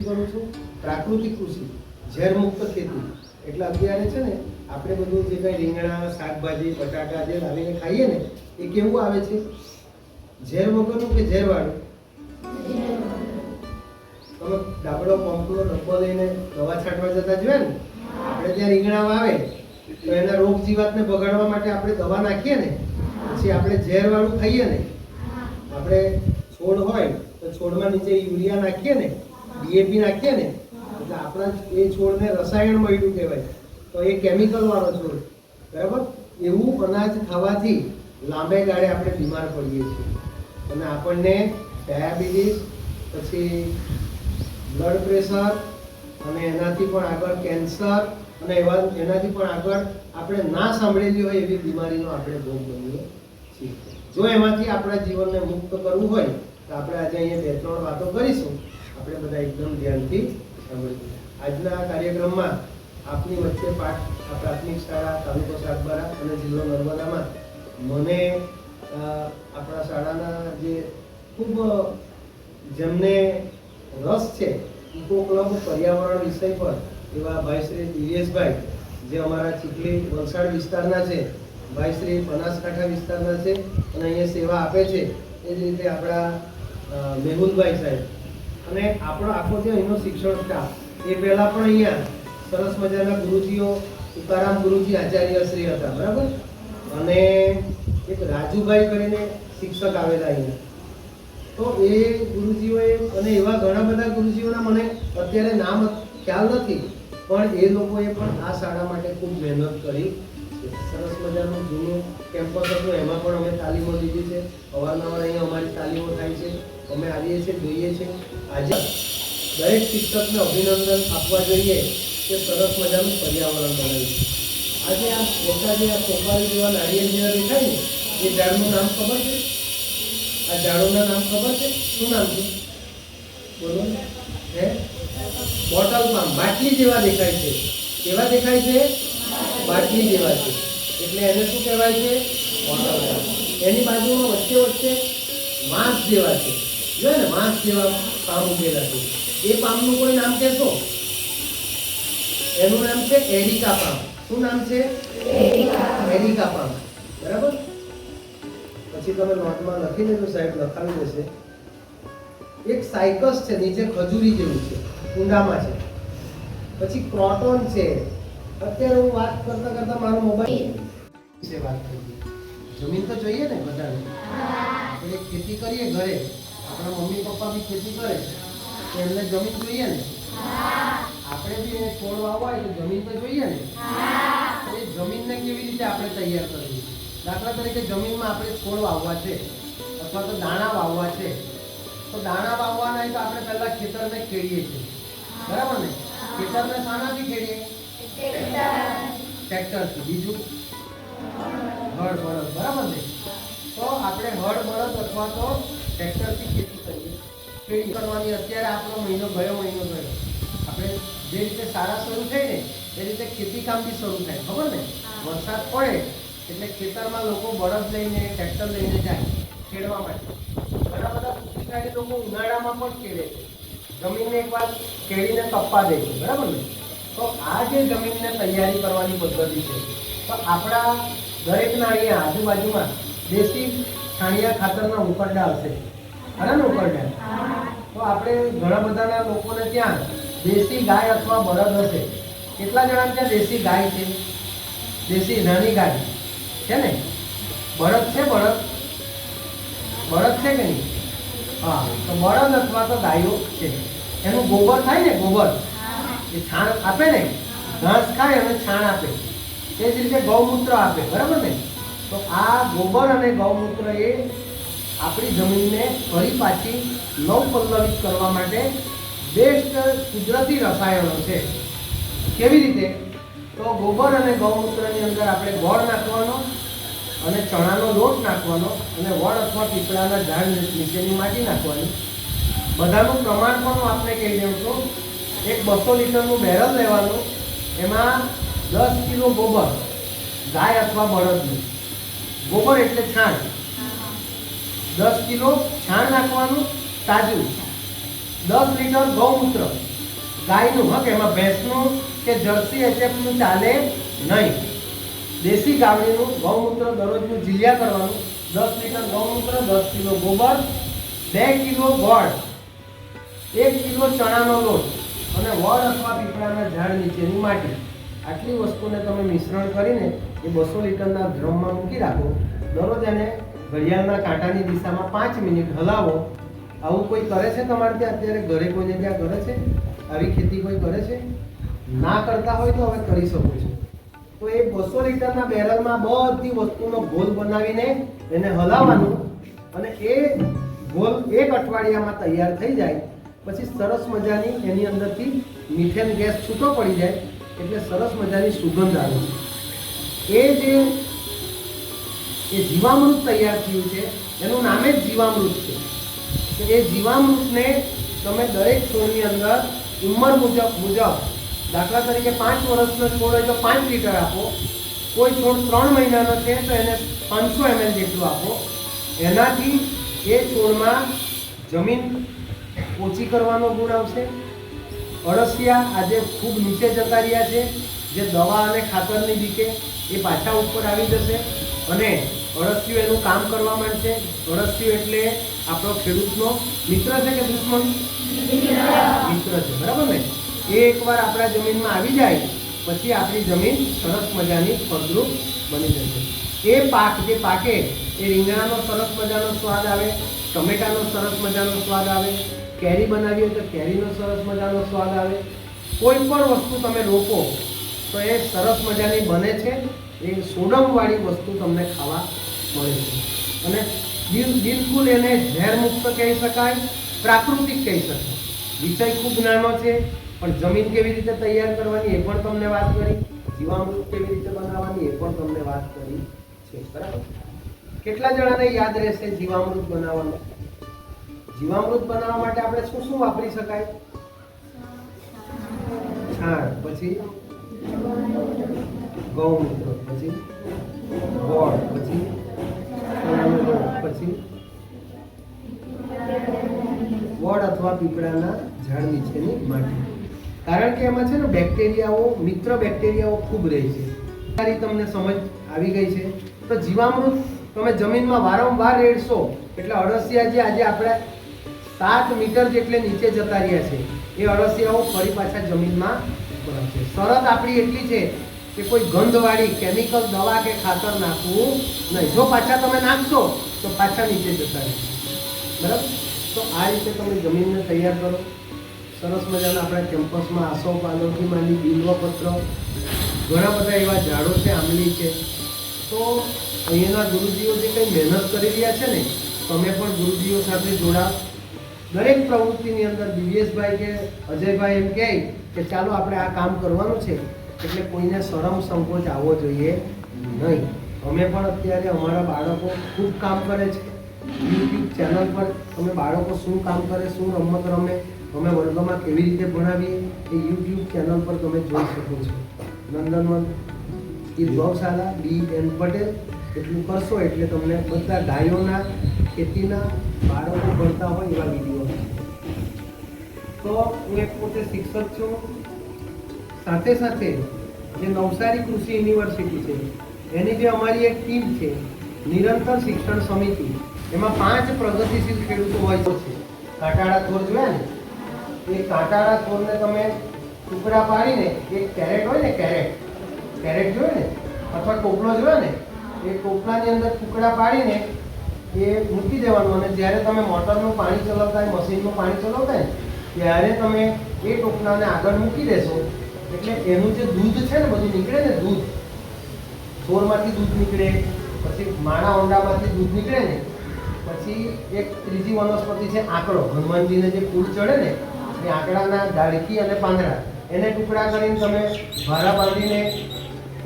કરું છું? પ્રાકૃતિક કૃષિ, ઝેર મુક્ત ખેતી. એટલે અત્યારે છે ને, આપણે બધું જે કાંઈ રીંગણા, શાકભાજી, બટાકા જે લાવીને ખાઈએ ને, એ કેવું આવે છે? ઝેર વગરનું કે ઝેરવાળું તમે ડાબડો પંપનો ડબ્બો લઈને દવા છાંટવા જતા જોયા ને? આપણે ત્યાં રીંગણા આવે, તો એના રોગ જીવાતને બગાડવા માટે આપણે દવા નાખીએ ને, પછી આપણે ઝેરવાળું ખાઈએ ને. આપણે છોડ હોય, તો છોડમાં નીચે યુરિયા નાખીએ ને ડીએપી નાખીએ ને, એટલે આપણા એ છોડને રસાયણ મળ્યું કહેવાય. તો એ કેમિકલ વાળો છોડ. બરાબર? એવું અનાજ ખાવાથી લાંબે ગાળે આપણે બીમાર પડીએ છીએ. અને આપણને ડાયાબિટીસ, પછી બ્લડ પ્રેશર, અને એનાથી પણ આગળ કેન્સર, અને એવા એનાથી પણ આગળ આપણે ના સાંભળેલી હોય એવી બીમારીનો આપણે ભોગ બનીએ છીએ. જો એમાંથી આપણા જીવનને મુક્ત કરવું હોય, તો આપણે આજે અહીંયા બે ત્રણ વાતો કરીશું. આપણે બધા એકદમ ધ્યાનથી સાંભળીશું. આજના કાર્યક્રમમાં આપની વચ્ચે પાઠ પ્રાથમિક શાળા, તાલુકો સાગબારા અને જિલ્લો નર્મદામાં મને આપણા શાળાના જે ખૂબ જેમને રસ છે ઇકો પર્યાવરણ વિષય પર એવા ભાઈ શ્રી દિવ્યેશભાઈ, જે અમારા ચીખલી વલસાડ વિસ્તારના છે, ભાઈ શ્રી બનાસકાંઠા વિસ્તારના છે અને અહીંયા સેવા આપે છે, એ જ રીતે આપણા મેહુલભાઈ સાહેબ. અને આપણો આખો જે અહીંનો શિક્ષણ સ્ટાફ એ પહેલાં પણ અહીંયા સરસ મજાના ગુરુજીઓ, તુકારામ ગુરુજી આચાર્ય શ્રી હતા, બરાબર? અને એક રાજુભાઈ કરીને શિક્ષક આવેલા અહીંયા. તો એ ગુરુજીઓએ અને એવા ઘણા બધા ગુરુજીઓના મને અત્યારે નામ ખ્યાલ નથી, પણ એ લોકોએ પણ આ શાળા માટે ખૂબ મહેનત કરી. છે સરસ મજાનું જૂનું કેમ્પસ હતું. એમાં પણ અમે તાલીમો લીધી છે. અવારનવાર અહીંયા અમારી તાલીમો થાય છે. અમે આવીએ છીએ, જોઈએ છીએ. આજે દરેક શિક્ષકને અભિનંદન આપવા જોઈએ કે સરસ મજાનું પર્યાવરણ બનાવ્યું આજે આ જે આ સોપારી જેવા નાળિયેર જેવા દેખાય ને, એ ઝાડનું નામ ખબર છે? આ ઝાડુના નામ ખબર છે? શું નામ છે? બોલો. હે? Bottle palm. બાટલી જેવા દેખાય છે. કેવા દેખાય છે? બાટલી દેવા છે. એટલે એને શું કહેવાય છે? એની બાજુમાં વચ્ચે વચ્ચે માંસ જેવા છે. જોયે ને, માંસ જેવા પામ ઉગેલા છે. એ પામનું કોઈ નામ કહેશો? એનું નામ છે એરિકા પામ. શું નામ છે? Areca palm. બરાબર? પછી તમે નોટમાં લખી દેજો, સાહેબ લખાવી દેશે. એક સાયકસ છે, નીચે ખજૂરી જેવું છે, ઊંડામાં છે. પછી ક્રોટોન છે. અત્યારે હું વાત કરતા કરતા મારો મોબાઈલ વિશે વાત કરી જમીન તો જોઈએ ને બધાને? આપણે ખેતી કરીએ ઘરે. આપણા મમ્મી પપ્પા બી ખેતી કરે. તો એમને જમીન જોઈએ ને? આપણે બી છોડ વાવવા હોય તો જમીન તો જોઈએ ને? એ જમીનને કેવી રીતે આપણે તૈયાર કરવી? દાખલા તરીકે જમીનમાં આપણે છોડ વાવવા છે અથવા તો દાણા વાવવા છે. તો દાણા વાવવાના હોય તો આપણે પહેલાં ખેતરને ખેડીએ છીએ. બરાબર ને? ખેતરને શાનાથી ખેડીએ? ટ્રેક્ટરથી બીજું? હળ બળદ. બરાબર ને? તો આપણે હળ બળદ અથવા તો ટ્રેક્ટરથી ખેતી કરીએ. ખેતી કરવાની અત્યારે આપણો મહિનો ગયો મહિનો ગયો. આપણે જે રીતે સારા શરૂ થઈ ને એ રીતે ખેતી કામ બી શરૂ થાય. ખબર ને? વરસાદ પડે એટલે ખેતરમાં લોકો બળદ લઈને ટ્રેક્ટર લઈને જાય ખેડવા માટે. ઘણા બધા કૃષિકારી લોકો ઉનાળામાં પણ ખેડે છે. જમીનને એકવાર ખેડીને કપ્પા દે છે. બરાબર ને? તો આ જે જમીનને તૈયારી કરવાની પદ્ધતિ છે, તો આપણા દરેકના અહીંયા આજુબાજુમાં દેશી છાણિયા ખાતરના ઉપરડા હશે. ખરા ને ઉપરડા? તો આપણે ઘણા બધાના લોકોને ત્યાં દેશી ગાય અથવા બળદ હશે. કેટલા જણા ત્યાં દેશી ગાય છે? દેશી નાની ગાય. છે ને? બળદ છે બળદ? બળદ છે કે નહીં? હા, તો બળદ અથવા તો ગાયો છે. એનું ગોબર થાય ને, ગોબર? એ છાણ આપે ને, ઘાસ ખાય અને છાણ આપે. તે જ રીતે ગૌમૂત્ર આપે, બરાબર ને? તો આ ગોબર અને ગૌમૂત્ર એ આપણી જમીનને ફરી પાછી નવપલ્લવિત કરવા માટે બેસ્ટ કુદરતી રસાયણો છે. કેવી રીતે? તો ગોબર અને ગૌમૂત્રની અંદર આપણે ગોળ નાખવાનો અને ચણાનો લોટ નાખવાનો અને વડ અથવા પીપળાના ઝાડ નીચેની માટી નાખવાની. બધાનું પ્રમાણ પણ આપણે કહી દઉં છું. એક બસો લીટરનું બેરલ લેવાનું, એમાં દસ કિલો ગોબર, ગાય અથવા બળદનું. ગોબર એટલે છાણ. દસ કિલો છાણ નાખવાનું તાજું. દસ લીટર ગૌમૂત્ર. ગાયનું હક, એમાં ભેંસનું કે જર્સી એચએફનું ચાલે નહીં. દેશી ગાવડીનું ગૌમૂત્ર દરરોજનું જીલ્યા કરવાનું. દસ લીટર ગૌમૂત્ર, દસ કિલો ગોબર, બે કિલો ગોળ, એક કિલો ચણાનો લોટ. અને વડ અથવા પીપળાના ઝાડ નીચેની માટી. આટલી વસ્તુને તમે મિશ્રણ કરીને એ બસો લીટરના ડ્રમમાં મૂકી રાખો. દરરોજ એને ઘડિયાળના કાંટાની દિશામાં પાંચ મિનિટ હલાવો. આવું કોઈ કરે છે તમારે ત્યાં? અત્યારે ઘરે કોઈ ત્યાં કરે છે? આવી ખેતી કોઈ કરે છે? ના કરતા હોય તો હવે કરી શકો છો. તો એ બસો લીટરના બેરલમાં બધી વસ્તુનો ઘોલ બનાવીને એને હલાવવાનું અને એ ઘોલ એક અઠવાડિયામાં તૈયાર થઈ જાય. પછી સરસ મજાની એની અંદરથી મિથેન ગેસ છૂટો પડી જાય એટલે સરસ મજાની સુગંધ આવે એ જે એ જીવામૃત તૈયાર થયું છે, એનું નામે જ જીવામૃત છે. એ જીવામૃતને તમે દરેક છોડની અંદર ઉંમર મુજબ મુજબ દાખલા તરીકે પાંચ વર્ષનો છોડ હોય તો પાંચ લીટર આપો, કોઈ છોડ ત્રણ મહિનાનો છે તો એને પાંચસો એમએલ જેટલું આપો. એનાથી એ છોડમાં જમીન ઓછી કરવાનો ગુણ આવશે. અળસિયા આજે ખૂબ નીચે જતા રહ્યા છે. જે દવા અને ખાતરની બીકે એ પાછા ઉપર આવી જશે. અને અળસિયું એનું કામ કરવા માંડશે. અળસિયું એટલે આપણો ખેડૂતનો મિત્ર છે કે દુશ્મન? મિત્ર છે. બરાબર ને? એ એકવાર આપણા જમીનમાં આવી જાય, પછી આપણી જમીન સરસ મજાની ફળદ્રુપ બની જશે. એ પાક જે પાકે, એ રીંગણાનો સરસ મજાનો સ્વાદ આવે ટમેટાનો સરસ મજાનો સ્વાદ આવે, કેરી બનાવી હોય તો કેરીનો સરસ મજાનો સ્વાદ આવે. કોઈ પણ વસ્તુ તમે રોપો તો એ સરસ મજાની બને છે. એ સોડમવાળી વસ્તુ તમને ખાવા મળે છે. અને બિલ, બિલકુલ એને ઝેરમુક્ત કહી શકાય, પ્રાકૃતિક કહી શકાય. વિષય ખૂબ નાનો છે, પણ જમીન કેવી રીતે તૈયાર કરવાની એ પણ તમને વાત કરી, જીવામૃત કેવી રીતે બનાવવાની એ પણ તમને વાત કરી છે. બરાબર? કેટલા જણાને યાદ રહેશે જીવામૃત બનાવવાનું? જીવામૃત બનાવવા માટે આપણે શું શું વાપરી શકાય? છાણ. પછી? ગૌમૂત્ર. પછી? ગોળ. પછી? પછી? વડ અથવા પીપળાના ઝાડ નીચેની માટી. કારણ કે એમાં છે ને બેક્ટેરિયાઓ, મિત્ર બેક્ટેરિયાઓ ખૂબ રહે છે. તમને સમજ આવી ગઈ છે. તો જીવામૃત તમે જમીનમાં વારંવાર રેડશો. એટલે અળસિયા જે આજે આપણે સાત મીટર જેટલે નીચે જતા રહ્યા છે. એ અળસિયાઓ ફરી પાછા જમીનમાં ભરાશે શરત આપણી એટલી છે કે કોઈ ગંધવાળી કેમિકલ દવા કે ખાતર નાખવું નહીં. જો પાછા તમે નાખશો, તો પાછા નીચે જતા રહેશે. બરાબર? તો આ રીતે તમે જમીનને તૈયાર કરો. સરસ મજાના આપણા કેમ્પસમાં આસો પાલોથી માંડી બિલ્વપત્ર, ઘણા બધા એવા ઝાડો છે, આંબલી છે. તો અહીંયાના ગુરુજીઓ જે કંઈ મહેનત કરી રહ્યા છે ને, તમે પણ ગુરુજીઓ સાથે જોડાવ. દરેક પ્રવૃત્તિની અંદર દિવ્યેશભાઈ કે અજયભાઈ એમ કહે કે ચાલો આપણે આ કામ કરવાનું છે, એટલે કોઈને શરમ સંકોચ આવવો જોઈએ નહીં. અમે પણ અત્યારે અમારા બાળકો ખૂબ કામ કરે છે. યુટ્યુબ ચેનલ પર અમે બાળકો શું કામ કરે, શું રમત રમે, અમે વર્ગમાં કેવી રીતે ભણાવીએ, એ યુટ્યુબ ચેનલ પર તમે જોઈ શકો છો. નંદનવન એ ગૌશાલા, બી એન પટેલ એટલું કરશો એટલે તમને બધા ગાયોના, ખેતીના, બાળકો ભણતા હોય એવા વીડિયો. તો હું એક પોતે શિક્ષક છું. સાથે સાથે જે નવસારી કૃષિ યુનિવર્સિટી છે, એની જે અમારી એક ટીમ છે, નિરંતર શિક્ષણ સમિતિ, એમાં પાંચ પ્રગતિશીલ ખેડૂતો હોય છે. કાંટાળા થોર જોયા ને? એ કાંટાળા થોરને તમે ટુકડા પાડીને, એક કેરેટ હોય ને, કેરેટ? કેરેટ જોયો ને? અથવા ટોપલો જોયો ને? એ ટોપલાની અંદર ટુકડા પાડીને એ મૂકી દેવાનું. અને જ્યારે તમે મોટરનું પાણી ચલાવતા હોય, મશીનનું પાણી ચલાવતા હોય, ત્યારે તમે એ ટોપલાને આગળ મૂકી દેશો. એટલે એનું જે દૂધ છે ને, બધું નીકળે ને દૂધ. છોરમાંથી દૂધ નીકળે, પછી માણા ઊંડામાંથી દૂધ નીકળે ને, પછી એક ત્રીજી વનસ્પતિ છે આંકડો. હનુમાનજીને જે ફૂલ ચડે ને, એ આંકડાના ડાળકી અને પાંદડા. એને ટુકડા કરીને તમે ભારા બાંધીને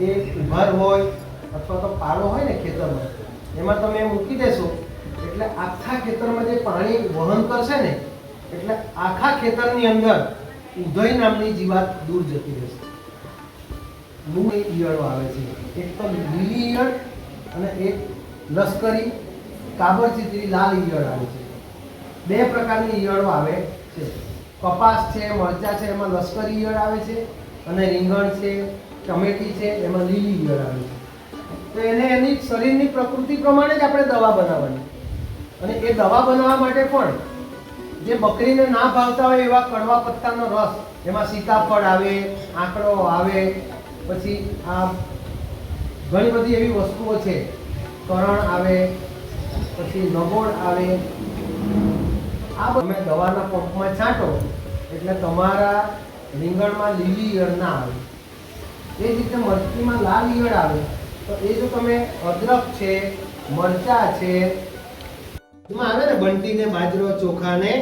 એ ઉભાર હોય અથવા તો પાળો હોય ને ખેતરમાં, એમાં તમે મૂકી દેશો, એટલે આખા ખેતરમાં જે પાણી વહન કરશે ને, એટલે આખા ખેતરની અંદર ઉદય નામની જીવાત દૂર જતી રહેશે. મૂળ ઈયળો આવે છે, એક તો લીલી ઈયળ અને એક લશ્કરી કાબર ચીતરી લાલ ઈયળ આવે છે. બે પ્રકારની ઈયળો આવે છે. કપાસ છે, મરચા છે, એમાં લશ્કરી ઈયળ આવે છે અને રીંગણ છે, ટમેટી છે, એમાં લીલી ઈયળ આવે છે. તો એને એની શરીરની પ્રકૃતિ પ્રમાણે જ આપણે દવા બનાવવાની. અને એ દવા બનાવવા માટે પણ જે બકરીને ના ભાવતા હોય એવા કડવા પત્તાનો રસ એમાં સીતાફળ આવે આંકડો આવે, પછી આ ઘણી બધી એવી વસ્તુઓ છે. કરણ આવે, પછી નગોળ આવે. આ તમે દવાના પંપમાં છાંટો એટલે તમારા રીંગણમાં લીલી ઈયળ ના આવે. એ જ રીતે મરચીમાં લાલ ઈયળ આવે. તો એ જો તમે અદરક છે, મરચા છે, એમાં આવે ને બંટી ને બાજરો ચોખા ને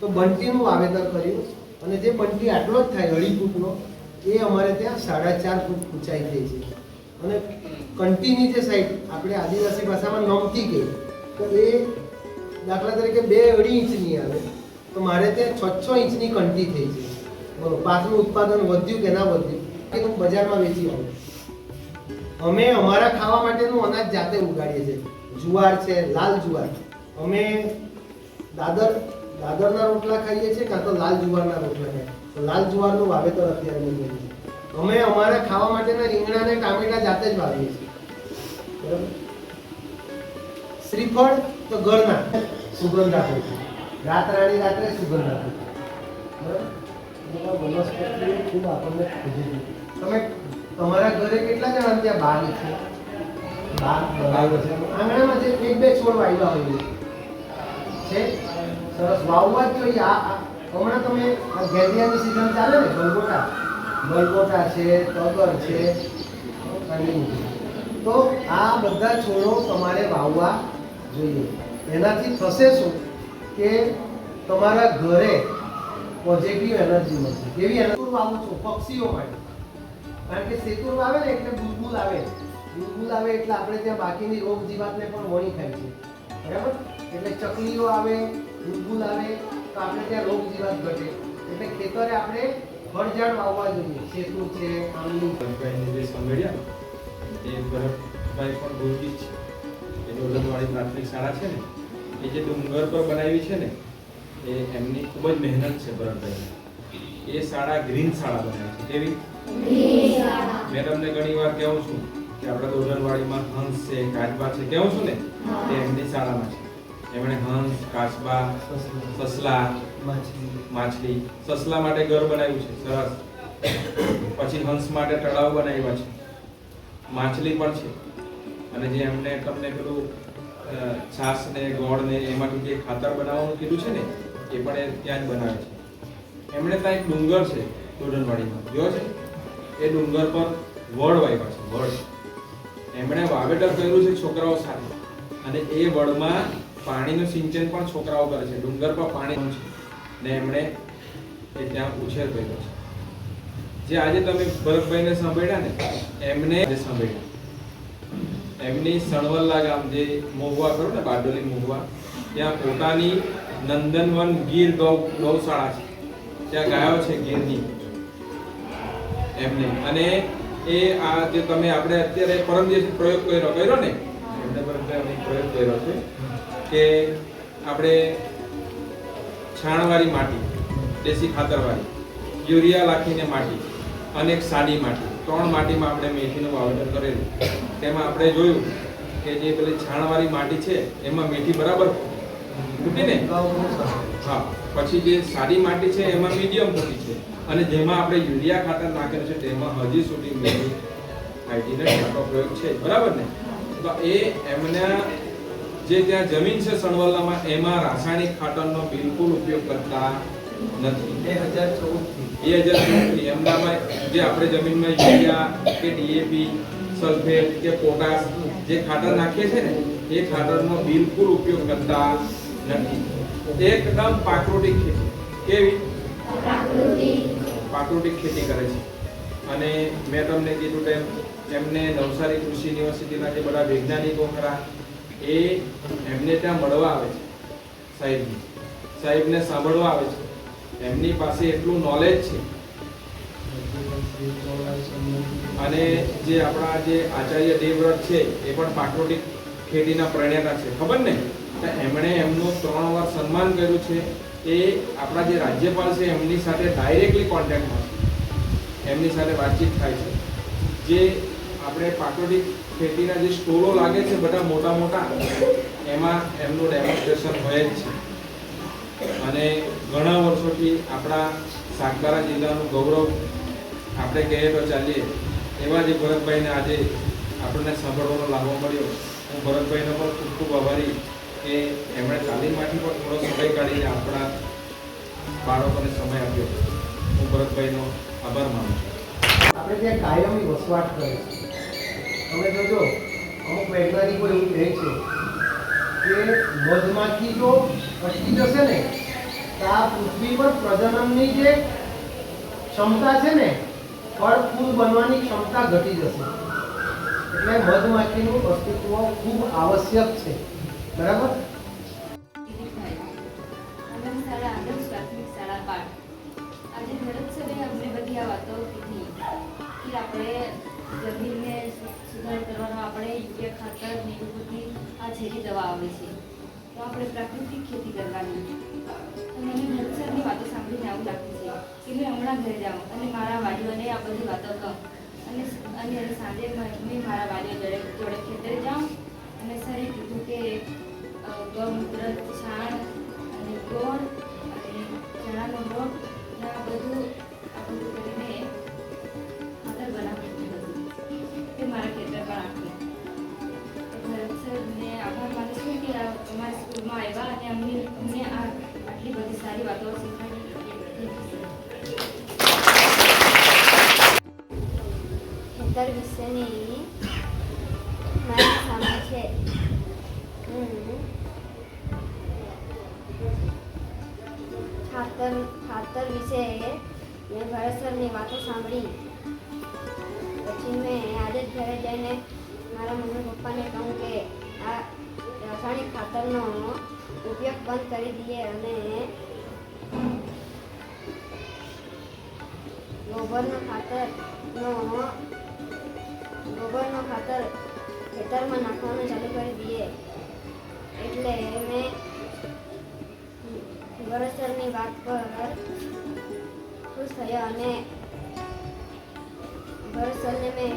તો બંટીનું વાવેતર કર્યું અને જે બંટી આટલો જ થાય અઢી ફૂટનો, એ અમારે ત્યાં સાડા ચાર ફૂટ ઊંચાઈ થઈ છે. અને કંટીની જે સાઈડ આપણે આદિવાસી ભાષામાં નમતી કહે તો એ દાખલા તરીકે બે અઢી ઇંચની આવે. તો મારે ત્યાં છ છ ઇંચની કંટી થઈ છે. બોલો પાકનું ઉત્પાદન વધ્યું કે ના વધ્યું કે હું બજારમાં વેચી આવું. અમે અમારા ખાવા માટેનું અનાજ જાતે ઉગાડીએ છીએ. જુવાર છે લાલ જુવાર. અમે દાદર દાદરના રોટલા ખાઈએ છીએ કાં તો લાલ જુવારના રોટલા ખાઈએ તો લાલ જુવારનું વાવેતર અત્યારે બની કરીએ છીએ. અમે અમારા ખાવા માટેના રીંગણા અને ટામેટા જાતે જ વાવીએ છીએ. બરાબર? શ્રીફળ તો ઘરના સુગંધ આપે છે. રાત રાણી રાત્રે સુગંધ આપે છે. બરાબર? વનસ્પતિ ખૂબ આપણને તમે તમારા ઘરે કેટલા જણા ત્યાં બાગ છે? બાગ છે. આંગણામાં જે એક બે છોડ વાવ્યા હોય છે. સરસ. વાવવા જ જોઈએ. આ હમણાં તમે આ ગેલિયાની સિઝન ચાલે ને? ગલગોટા. ગલગોટા છે તગર છે. તો આ બધા છોડો તમારે વાવવા જોઈએ. એનાથી થશે શું? કે તમારા ઘરે પોઝિટિવ એનર્જી મળશે. કેવી એનર્જી વાવો છું? પક્ષીઓ માટે. કારણ કે સેતુર આવે ને એટલે બુલબુલ આવે. બુલબુલ આવે એટલે આપણે ત્યાં બાકીની રોગ જીવાતને પણ વણી ખાય છે. બરાબર? એટલે ચકલીઓ આવે બુલબુલ આવે તો આપણે ત્યાં રોગ જીવાત ઘટે. એટલે ખેતરે આપણે ફળઝાડ વાવવા જોઈએ. સેતુ છે આમલી. ભરતભાઈને જે સાંભળ્યા એ ભરતભાઈ પણ ગુરુજી છે. એ ડોલરવાળી પ્રાથમિક શાળા છે ને એ જે ડુંગર પર બનાવી છે ને એ એમની ખૂબ જ મહેનત છે ભરતભાઈ એ શાળા ગ્રીન શાળા બનાવી છે. કેવી? મેં તમને ઘણી વાર કહું છું કે આપણે ડોલરવાડીમાં હંસ છે, કાચબા છે કહું છું ને? તે એમની શાળામાં છે. એમણે હંસ, કાચબા, સસલા, માછલી, સસલા માટે ઘર બનાવ્યું છે, સરસ. પછી હંસ માટે તળાવ બનાવ્યા છે. માછલી પણ છે. અને જે એમને તમને પેલું છાસ ને ગોળ ને એમાંથી જે ખાતર બનાવવાનું કીધું છે ને, એ પણ એ ત્યાં જ બનાવે છે. એમણે ત્યાં એક ડુંગર છે ડોડનવાડીમાં જોયો છે? એ ડુંગર પર વડ વાવ્યા છે, વડ. એમણે વાવેતર કર્યું છે છોકરાઓ સાથે. અને એ વડમાં પાણીનું સિંચન પણ છોકરાઓ કરે છે, ડુંગર પર પાણી છે. ને એમણે એ ત્યાં ઉછેર કર્યો છે. જે આજે તમે ભરતભાઈને સાંભળ્યા ને, એમને સાંભળ્યા. એમની સણવલ્લા ગામ જે મોહવા ખરું ને, બારડોલી મોહવા, ત્યાં પોતાની નંદનવન ગીર ગૌ ગૌશાળા છે. ત્યાં ગાયો છે ગીરની. એમને અને એ આ જે તમે આપણે અત્યારે પરમ દિવસે પ્રયોગ કર્યો કર્યો ને? એમને અમે પ્રયોગ કર્યો છે કે આપણે છાણવાળી માટી, દેશી ખાતરવાળી, યુરિયા નાખીને માટી અને એક સાદી માટી, ત્રણ માટીમાં આપણે મેથીનું વાવેતર કરેલું. તેમાં આપણે જોયું કે જે પેલી છાણવાળી માટી છે, એમાં મેથી બરાબર ખૂટી ને? હા પછી જે સારી માટી છે એમાં મીડિયમ મોટી છે. અને જેમાં આપણે યુરિયા ખાતર નાખેલું છે તેમાં હજી સુધી આપણો પ્રયોગ છે બરાબર ને? તો એ એમના જે ત્યાં જમીન છે સણવલ્લામાં એમાં રાસાયણિક ખાતરનો બિલકુલ ઉપયોગ કરતા નથી. બે હજાર ચૌદથી બે હજાર ચૌદથી એમનામાં જે આપણે જમીનમાં યુરિયા કે ડીએપી સલ્ફેટ કે પોટાશ જે ખાતર નાખીએ છે ને એ ખાતરનો બિલકુલ ઉપયોગ કરતા નથી. એકદમ પ્રાકૃતિક ખેતી. કેવી? પ્રાકૃતિક ખેતી કરે છે. અને મેં તમને કીધું તેમ એમને નવસારી કૃષિ યુનિવર્સિટીના જે બધા વૈજ્ઞાનિકો ખરા એ એમને ત્યાં મળવા આવે છે સાહેબને. સાહેબને સાંભળવા આવે છે. એમની પાસે એટલું નોલેજ છે. અને જે આપણા જે આચાર્ય દેવવ્રત છે એ પણ પ્રાકૃતિક ખેતીના પ્રણેતા છે. ખબર ને? એમણે એમનું ત્રણ વાર સન્માન કર્યું છે. એ આપણા જે રાજ્યપાલ છે, એમની સાથે ડાયરેક્ટલી કોન્ટેક્ટમાં છે. એમની સાથે વાતચીત થાય છે. જે આપણે પાટોડી ખેતીના જે સ્ટોલો લાગે છે, બધા મોટા મોટા, એમાં એમનું ડેમોન્સ્ટ્રેશન હોય જ છે. અને ઘણા વર્ષોથી આપણા સાગબારા જિલ્લાનું ગૌરવ આપણે કહીએ તો ચાલીએ. એવા જે ભરતભાઈને આજે આપણને સાંભળવાનો લાભો મળ્યો. હું ભરતભાઈનો પણ ખૂબ ખૂબ આભારી કે એમણે તાલીમમાંથી પણ થોડો સમય કાઢીને આપણા બાળકોને સમય આપ્યો. હું ભરતભાઈનો આભાર માનું છું. આપણે ત્યાં કાયમી વસવાટ કરે છે, તમે જોજો અમુક વૈજ્ઞાનિકો એવું કહે છે કે મધમાખી જો અટકી જશે ને, તો આ પૃથ્વી પર પ્રજનનની જે ક્ષમતા છે ને, ફળ, ફૂલ બનવાની ક્ષમતા ઘટી જશે. એટલે મધમાખીનું અસ્તિત્વ ખૂબ આવશ્યક છે. બરાબર? સુધાર કરવાનો આપણે ખાતર ને આ ઝેરી દવા આવે છે. તો આપણે પ્રાકૃતિક ખેતી કરવાની. તો મને ભરત સરની વાતો સાંભળીને આવું લાગતું છે કે મેં હમણાં ઘરે જાઉં અને મારા વાલીઓને આ બધી વાતો કહું. અને અને સાંજે મેં મારા વાલીઓ જોડે જોડે ખેતરે જાઉં અને સરે કીધું કે ગૌમૂત્ર છાણ અને ગોળ અને ચણાનો લોટ આ બધું આ બધું કરીને ખાતર બનાવવાનું દીધું તે મારા ખેતર પર આપ્યું. સરને આભાર માનું છું કે અમારી સ્કૂલમાં આવ્યા અને અમને અમને આ આટલી બધી સારી વાતો શીખવાડી. અત્યાર વિશેની હું ખાતર ખાતર વિશે મેં ભરત સરની વાતો સાંભળી. પછી મેં આજે જ ઘરે જઈને મારા મમ્મી પપ્પાને કહું કે આ રાસાયણિક ખાતરનો ઉપયોગ બંધ કરી દઈએ અને ગોબરનો ખાતરનો, ગોબરનો ખાતર ખેતરમાં નાખવાનું ચાલુ કરી દઈએ. એટલે મેં વરસરની વાત પર ખુશ થયા અને વરસરને મેં